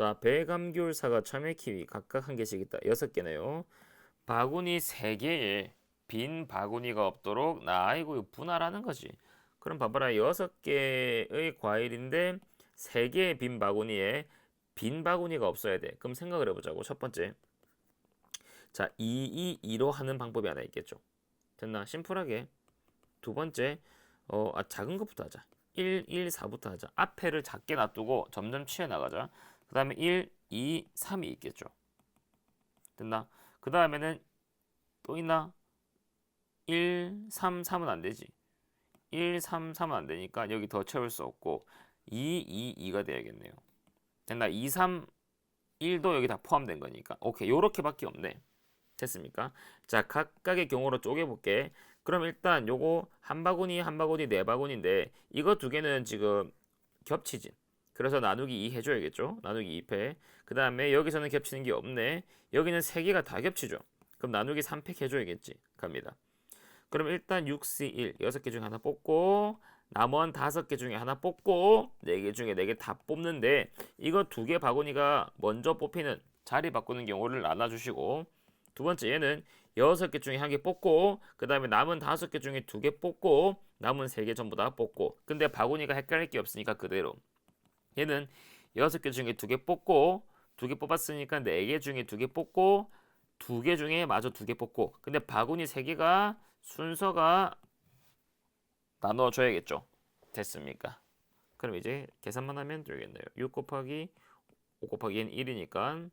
자, 배감귤, 사과, 참외, 키위 각각 한 개씩 있다. 여섯 개네요. 바구니 세 개에 빈 바구니가 없도록 나 이거 분할하는 거지. 그럼 봐봐라. 여섯 개의 과일인데 세 개의 빈 바구니에 빈 바구니가 없어야 돼. 그럼 생각을 해보자고. 첫 번째. 자, 2, 2, 2로 하는 방법이 하나 있겠죠. 됐나? 심플하게. 두 번째, 어, 아, 작은 것부터 하자. 1, 1, 4부터 하자. 앞에를 작게 놔두고 점점 치해 나가자. 그 다음에 1, 2, 3이 있겠죠. 됐나? 그 다음에는 또 있나? 1, 3, 3은 안 되지. 1, 3, 3은 안 되니까 여기 더 채울 수 없고 2, 2, 2가 돼야겠네요. 됐나? 2, 3, 1도 여기 다 포함된 거니까. 오케이. 요렇게밖에 없네. 됐습니까? 자, 각각의 경우로 쪼개볼게. 그럼 일단 요거 한 바구니 한 바구니 네 바구니인데 이거 두 개는 지금 겹치지. 그래서 나누기 2 해줘야겠죠? 나누기 2패. 그 다음에 여기서는 겹치는 게 없네. 여기는 세 개가 다 겹치죠. 그럼 나누기 3팩 해줘야겠지. 갑니다. 그럼 일단 6C1 여섯 개 중에 하나 뽑고 남은 다섯 개 중에 하나 뽑고 네개 중에 네개다 뽑는데 이거 두 개 바구니가 먼저 뽑히는 자리 바꾸는 경우를 나눠주시고 두 번째 얘는 여섯 개 중에 한 개 뽑고 그 다음에 남은 다섯 개 중에 두 개 뽑고 남은 세개 전부 다 뽑고 근데 바구니가 헷갈릴 게 없으니까 그대로 얘는 여섯 개 중에 두 개 뽑고 두 개 뽑았으니까 네 개 중에 두 개 뽑고 두 개 중에 마저 두 개 뽑고. 근데 바구니 세 개가 순서가 나눠줘야겠죠? 됐습니까? 그럼 이제 계산만 하면 되겠네요. 6 곱하기 5 곱하기 n 1이니까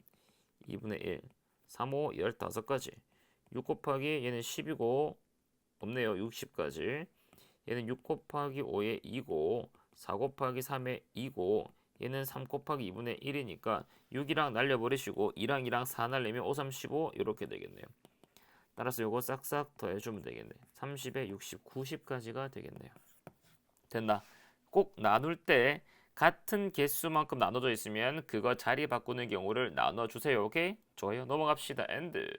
2분의 1 3, 5, 15까지. 6 곱하기 얘는 10이고 없네요. 60까지. 얘는 6 곱하기 5에 2고 4 곱하기 3에 2고 얘는 3 곱하기 2분의 1이니까 6이랑 날려버리시고 2랑 2랑 4 날리면 5, 3, 15 이렇게 되겠네요. 따라서 요거 싹싹 더해주면 되겠네. 30에 60, 90까지가 되겠네요. 됐나? 꼭 나눌 때 같은 개수만큼 나눠져 있으면 그거 자리 바꾸는 경우를 나눠주세요. 오케이? 좋아요. 넘어갑시다. 엔드